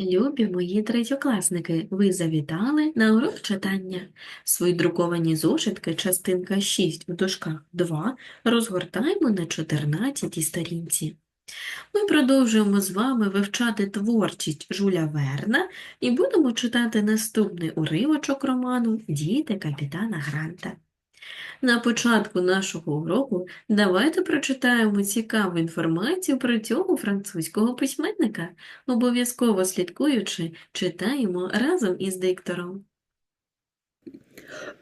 Любі мої третьокласники, ви завітали на урок читання. Свої друковані зошитки, частинка 6 в дужках 2, розгортаємо на 14 сторінці. Ми продовжуємо з вами вивчати творчість Жуля Верна і будемо читати наступний уривочок роману «Діти капітана Гранта». На початку нашого уроку давайте прочитаємо цікаву інформацію про цього французького письменника. Обов'язково слідкуючи, читаємо разом із диктором.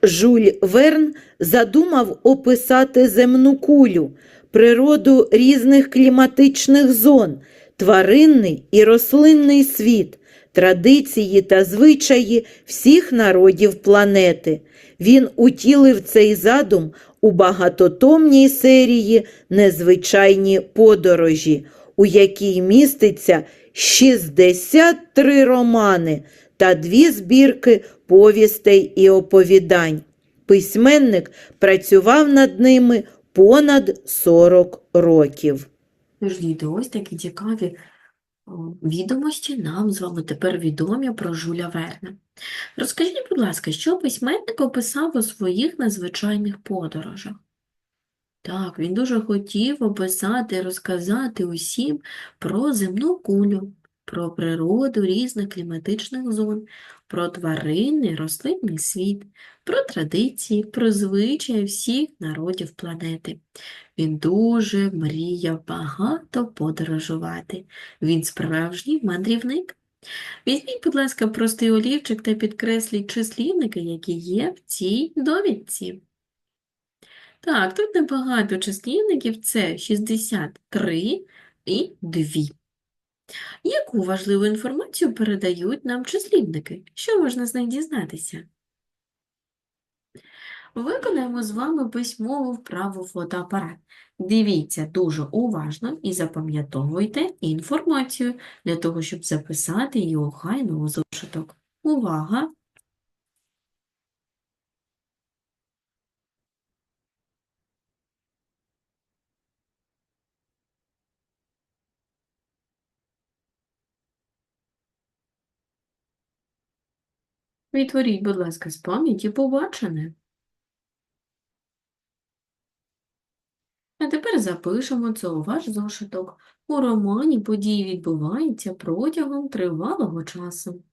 Жюль Верн задумав описати земну кулю, природу різних кліматичних зон, тваринний і рослинний світ, традиції та звичаї всіх народів планети. Він утілив цей задум у багатотомній серії Незвичайні подорожі, у якій міститься 63 романи та дві збірки повістей і оповідань. Письменник працював над ними понад 40 років. Діти, ось такі цікаві відомості нам з вами тепер відомі про Жуля Верна. Розкажіть, будь ласка, що письменник описав у своїх незвичайних подорожах? Так, він дуже хотів описати розказати усім про земну кулю, про природу різних кліматичних зон, про тваринний, рослинний світ, про традиції, про звичаї всіх народів планети. Він дуже мріяв багато подорожувати. Він справжній мандрівник. Візьміть, будь ласка, простий олівчик та підкресліть числівники, які є в цій довідці. Так, тут небагато числівників, це 63 і 2. Яку важливу інформацію передають нам числівники? Що можна з них дізнатися? Виконаємо з вами письмову вправу фотоапарат. Дивіться дуже уважно і запам'ятовуйте інформацію для того, щоб записати її охайно у зошиток. Увага! Відтворіть, будь ласка, з пам'яті побачене. А тепер запишемо це у ваш зошиток. У романі події відбуваються протягом тривалого часу.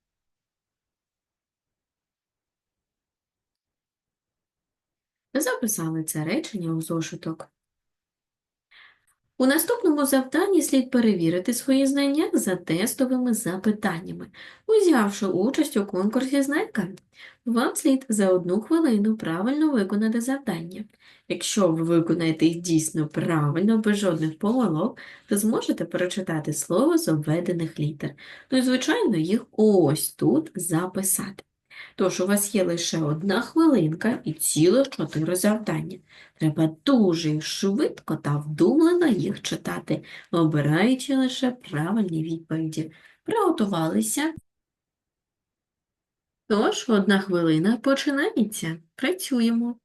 Записали це речення у зошиток. У наступному завданні слід перевірити свої знання за тестовими запитаннями, узявши участь у конкурсі «Знайка». Вам слід за одну хвилину правильно виконати завдання. Якщо ви виконаєте їх дійсно правильно, без жодних помилок, то зможете прочитати слово з обведених літер. Ну і, звичайно, їх ось тут записати. Тож у вас є лише одна хвилинка і цілих чотири завдання. Треба дуже швидко та вдумлено їх читати, обираючи лише правильні відповіді. Приготувалися? Тож, одна хвилина починається. Працюємо.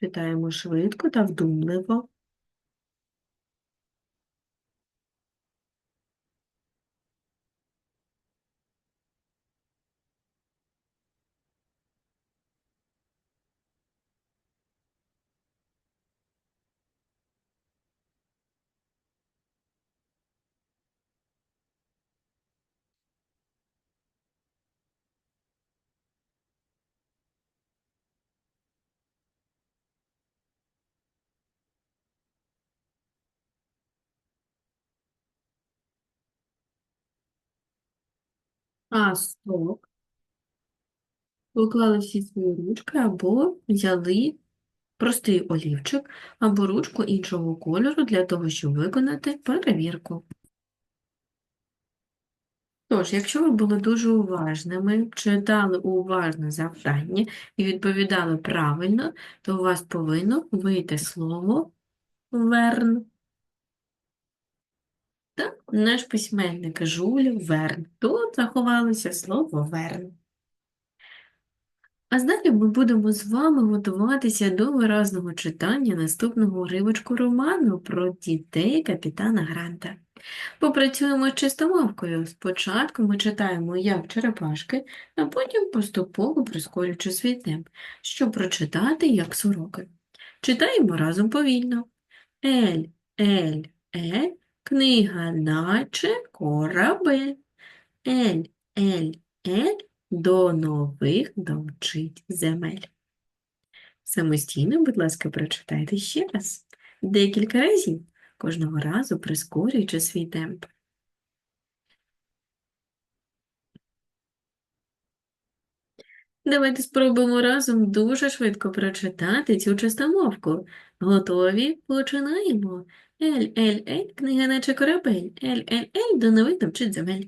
Читаємо швидко та вдумливо. А, стоп. Поклали всі свої ручки або взяли простий олівчик або ручку іншого кольору для того, щоб виконати перевірку. Тож, якщо ви були дуже уважними, читали уважно завдання і відповідали правильно, то у вас повинно вийти слово Верн. Так, наш письменник Жюль Верн. Тут заховалося слово Верн. А далі ми будемо з вами готуватися до виразного читання наступного уривочку роману про дітей капітана Гранта. Попрацюємо з чистомовкою. Спочатку ми читаємо як черепашки, а потім поступово прискорюючи свій темп, щоб прочитати як сороки. Читаємо разом повільно. Ель, ель, ель, книга наче корабель. Ель, ель, ель, до нових домчить земель. Самостійно, будь ласка, прочитайте ще раз, декілька разів, кожного разу прискорюючи свій темп. Давайте спробуємо разом дуже швидко прочитати цю чистомовку. Готові? Починаємо. Ель, ель, ель, книга наче корабель. Ель, ель, ель, до нових домчить земель.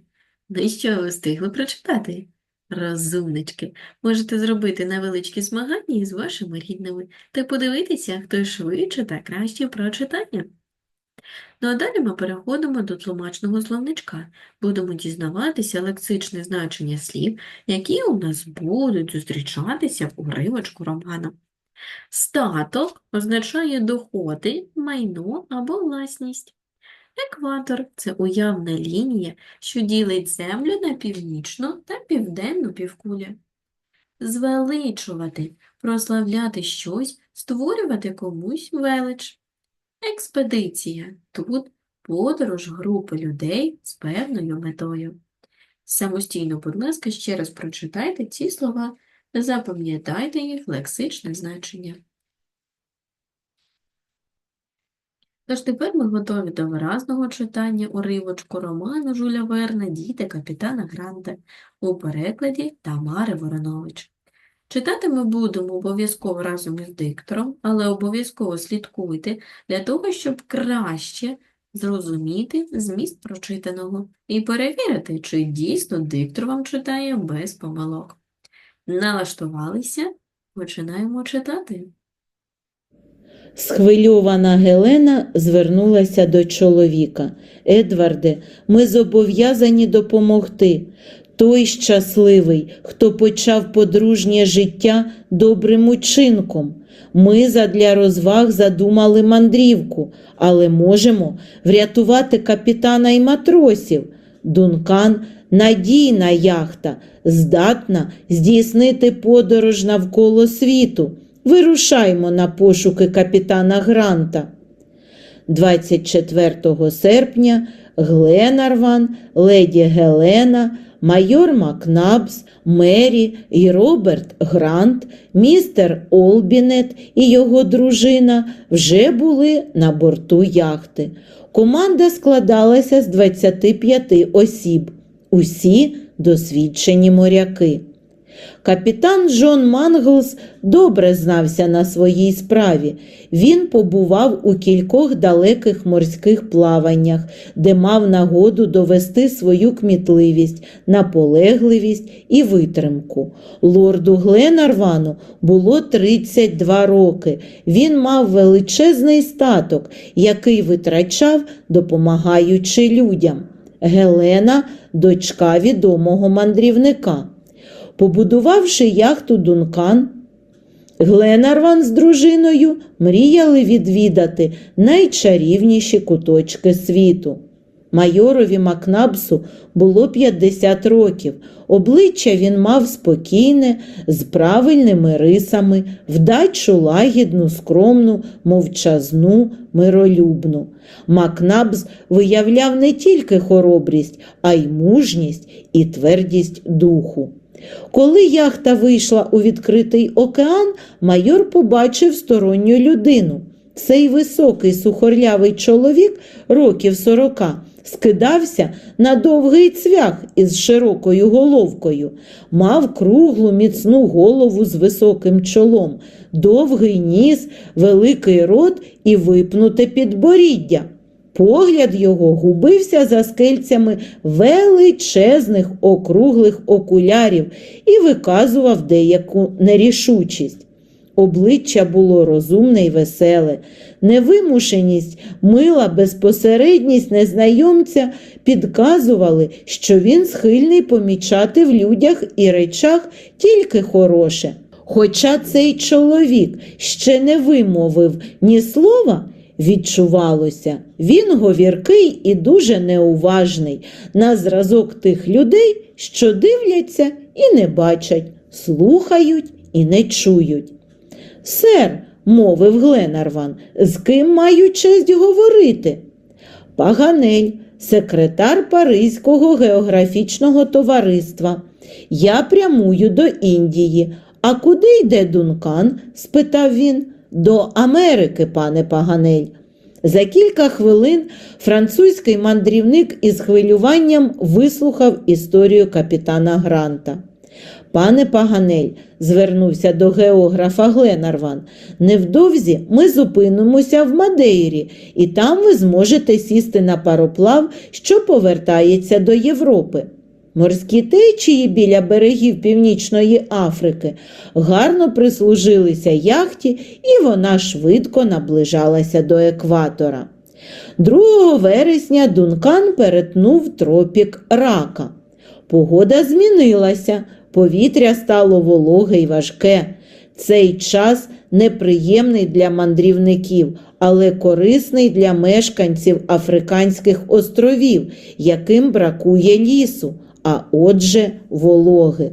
Ну і що, ви встигли прочитати? Розумнички, можете зробити невеличкі змагання із вашими рідними та подивитися, хто швидше та краще прочитання. Ну а далі ми переходимо до тлумачного словничка. Будемо дізнаватися лексичне значення слів, які у нас будуть зустрічатися в уривочку роману. Статок означає доходи, майно або власність. Екватор – це уявна лінія, що ділить землю на північну та південну півкулі. Звеличувати – прославляти щось, створювати комусь велич. Експедиція – тут подорож групи людей з певною метою. Самостійно, будь ласка, ще раз прочитайте ці слова, запам'ятайте їх лексичне значення. Тож тепер ми готові до виразного читання уривочку роману Жуля Верна «Діти капітана Гранта» у перекладі Тамари Воронович. Читати ми будемо обов'язково разом із диктором, але обов'язково слідкуйте для того, щоб краще зрозуміти зміст прочитаного і перевірити, чи дійсно диктор вам читає без помилок. Налаштувалися? Починаємо читати. Схвильована Гелена звернулася до чоловіка. Едварде, ми зобов'язані допомогти. Той щасливий, хто почав подружнє життя добрим учинком. Ми задля розваг задумали мандрівку, але можемо врятувати капітана і матросів. Дункан надійна яхта, здатна здійснити подорож навколо світу. Вирушаймо на пошуки капітана Гранта. 24 серпня Гленарван, леді Гелена, майор Макнабс, Мері і Роберт Грант, містер Олбінет і його дружина вже були на борту яхти. Команда складалася з 25 осіб, усі досвідчені моряки. Капітан Джон Манглс добре знався на своїй справі. Він побував у кількох далеких морських плаваннях, де мав нагоду довести свою кмітливість, наполегливість і витримку. Лорду Гленарвану було 32 роки. Він мав величезний статок, який витрачав, допомагаючи людям. Гелена дочка відомого мандрівника. Побудувавши яхту Дункан, Гленарван з дружиною мріяли відвідати найчарівніші куточки світу. Майорові Макнабсу було 50 років. Обличчя він мав спокійне, з правильними рисами, вдачу лагідну, скромну, мовчазну, миролюбну. Макнабс виявляв не тільки хоробрість, а й мужність і твердість духу. Коли яхта вийшла у відкритий океан, майор побачив сторонню людину. Цей високий сухорлявий чоловік років сорока скидався на довгий цвях із широкою головкою, мав круглу міцну голову з високим чолом, довгий ніс, великий рот і випнуте підборіддя. Погляд його губився за скельцями величезних округлих окулярів і виказував деяку нерішучість. Обличчя було розумне й веселе. Невимушеність, мила безпосередність незнайомця підказували, що він схильний помічати в людях і речах тільки хороше. Хоча цей чоловік ще не вимовив ні слова, відчувалося, він говіркий і дуже неуважний, на зразок тих людей, що дивляться і не бачать, слухають і не чують. Сер, мовив Гленарван, з ким маю честь говорити? Паганель, секретар Паризького географічного товариства. Я прямую до Індії. А куди йде Дункан? спитав він. До Америки, пане Паганель. За кілька хвилин французький мандрівник із хвилюванням вислухав історію капітана Гранта. Пане Паганель, звернувся до географа Гленарван, невдовзі ми зупинимося в Мадейрі, і там ви зможете сісти на пароплав, що повертається до Європи. Морські течії біля берегів Північної Африки гарно прислужилися яхті, і вона швидко наближалася до екватора. 2 вересня Дункан перетнув тропік рака. Погода змінилася, повітря стало вологе й важке. Цей час неприємний для мандрівників, але корисний для мешканців Африканських островів, яким бракує лісу, а отже, вологи.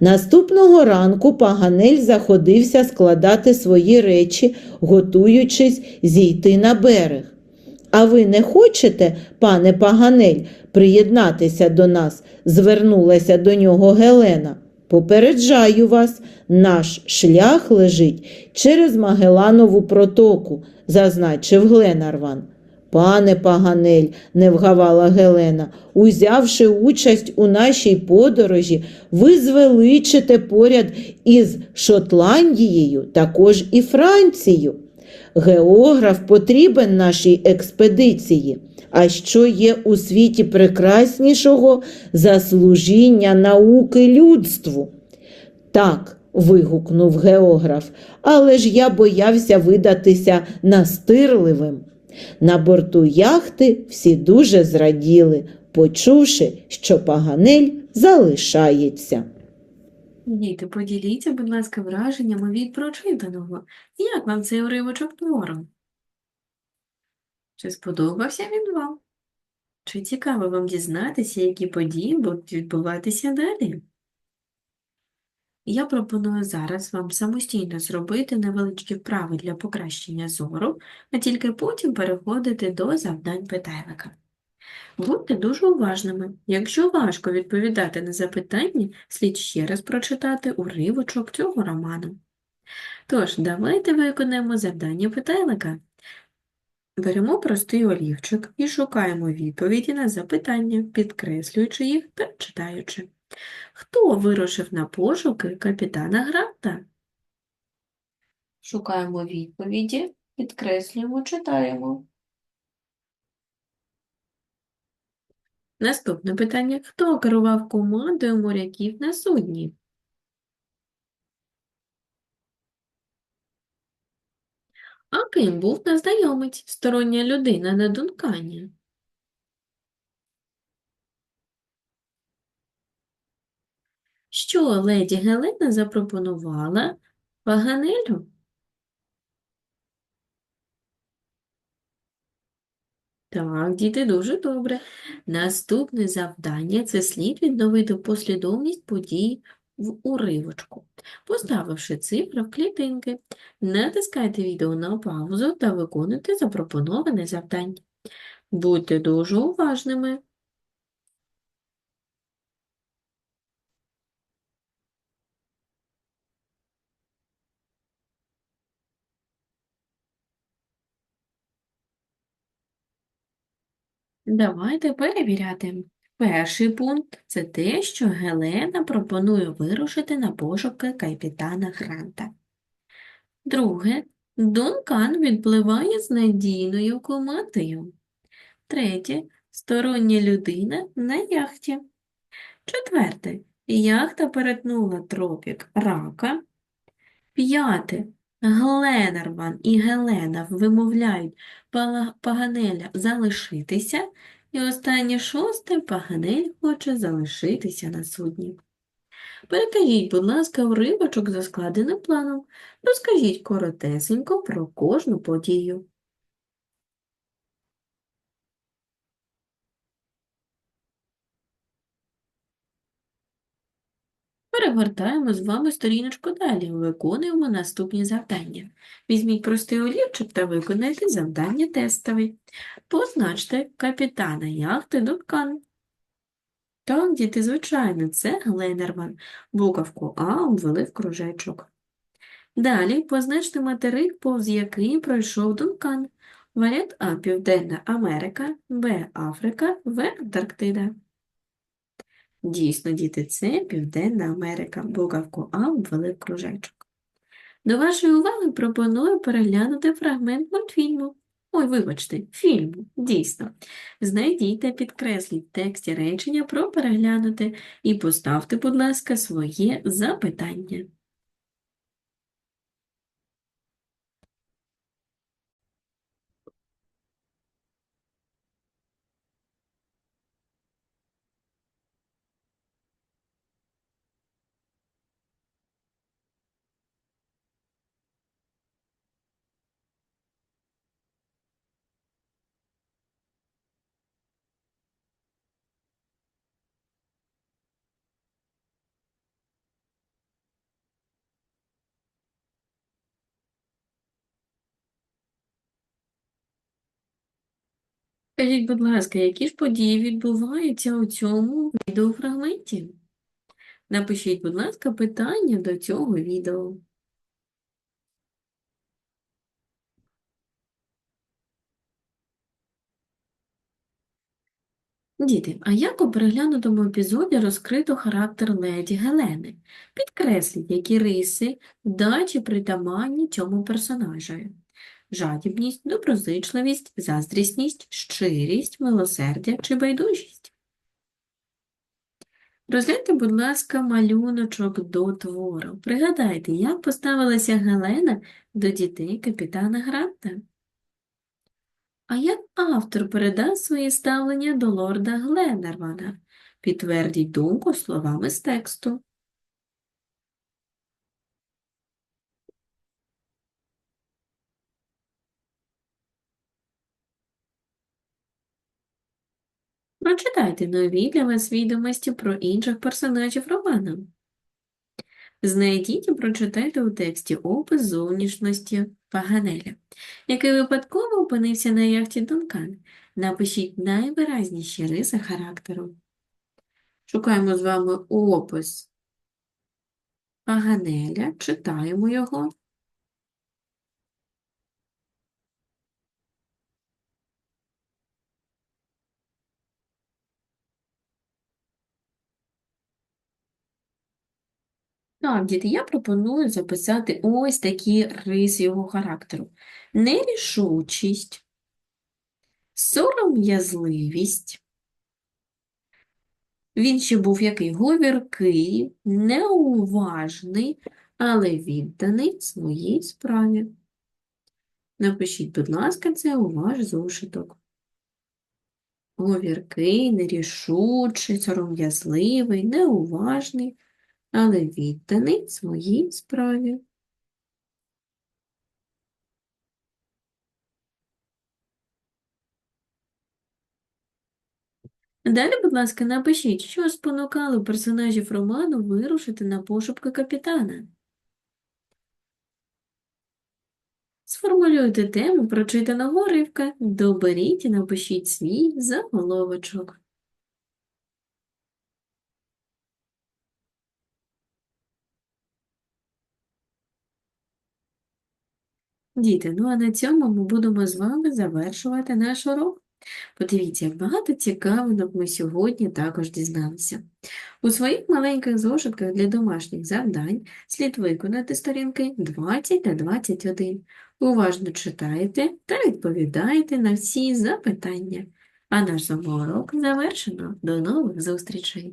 Наступного ранку Паганель заходився складати свої речі, готуючись зійти на берег. А ви не хочете, пане Паганель, приєднатися до нас? звернулася до нього Гелена. Попереджаю вас, наш шлях лежить через Магеланову протоку, зазначив Гленарван. Пане Паганель, не вгавала Гелена, узявши участь у нашій подорожі, ви звеличите поряд із Шотландією, також і Францією. Географ потрібен нашій експедиції. А що є у світі прекраснішого за служіння науки людству? Так, вигукнув географ, але ж я боявся видатися настирливим. На борту яхти всі дуже зраділи, почувши, що Паганель залишається. Діти, поділіться, будь ласка, враженнями від прочитаного. Як вам цей уривочок твору? Чи сподобався він вам? Чи цікаво вам дізнатися, які події будуть відбуватися далі? Я пропоную зараз вам самостійно зробити невеличкі вправи для покращення зору, а тільки потім переходити до завдань питайлика. Будьте дуже уважними. Якщо важко відповідати на запитання, слід ще раз прочитати уривочок цього роману. Тож, давайте виконаємо завдання питайлика. Беремо простий олівчик і шукаємо відповіді на запитання, підкреслюючи їх та читаючи. Хто вирушив на пошуки капітана Гранта? Шукаємо відповіді, підкреслюємо, читаємо. Наступне питання. Хто керував командою моряків на судні? А ким був незнайомець, стороння людина на Дункані? Що леді Гелена запропонувала Паганелю? Так, діти, дуже добре. Наступне завдання – це слід відновити послідовність подій в уривочку, поставивши цифри в клітинки. Натискайте відео на паузу та виконуйте запропоноване завдання. Будьте дуже уважними. Давайте перевіряти. Перший пункт – це те, що Гелена пропонує вирушити на пошуки капітана Гранта. Друге – Дункан відпливає з надійною командою. Третє – стороння людина на яхті. Четверте – яхта перетнула тропік Рака. П'яте. Гленерван і Гелена вимовляють Паганеля залишитися. І останнє шосте Паганель хоче залишитися на судні. Перекажіть, будь ласка, уривочок за складеним планом. Розкажіть коротесенько про кожну подію. Перегортаємо з вами сторіночку далі. Виконуємо наступні завдання. Візьміть простий олівчик та виконайте завдання тестове. Позначте капітана яхти Дункан. Так, діти, звичайно, це Гленерман. Буковку А обвели в кружечок. Далі позначте материк, повз який пройшов Дункан. Варіант А – Південна Америка, Б – Африка, В – Антарктида. Дійсно, діти, це Південна Америка. Буковку А обвели кружечок. До вашої уваги пропоную переглянути фрагмент мультфільму. Ой, вибачте, фільму, дійсно. Знайдіть та підкресліть тексті речення про переглянути і поставте, будь ласка, своє запитання. Скажіть, будь ласка, які ж події відбуваються у цьому відеофрагменті? Напишіть, будь ласка, питання до цього відео. Діти, а як у переглянутому епізоді розкрито характер леді Гелени? Підкресліть, які риси, дачі притаманні цьому персонажеві. Жадібність, доброзичливість, заздрісність, щирість, милосердя чи байдужість. Розгляньте, будь ласка, малюночок до твору. Пригадайте, як поставилася Гелена до дітей капітана Гранта. А як автор передав своє ставлення до лорда Гленнервана? Підтвердіть думку словами з тексту. Прочитайте нові для вас відомості про інших персонажів роману. Знайдіть і прочитайте у тексті опис зовнішності Паганеля, який випадково опинився на яхті Дункан. Напишіть найвиразніші риси характеру. Шукаємо з вами опис Паганеля, читаємо його. Так, діти, я пропоную записати ось такі риси його характеру. Нерішучість, сором'язливість. Він ще був який говіркий, неуважний, але відданий своїй справі. Напишіть, будь ласка, це у ваш зошиток. Говіркий, нерішучий, сором'язливий, неуважний, але відданий своїй справі. Далі, будь ласка, напишіть, що спонукало персонажів роману вирушити на пошуки капітана. Сформулюйте тему прочитаного уривка, доберіть і напишіть свій заголовочок. Діти, ну а на цьому ми будемо з вами завершувати наш урок. Подивіться, як багато цікавинок ми сьогодні також дізналися. У своїх маленьких зошитках для домашніх завдань слід виконати сторінки 20 та 21. Уважно читайте та відповідайте на всі запитання. А наш з урок завершено. До нових зустрічей!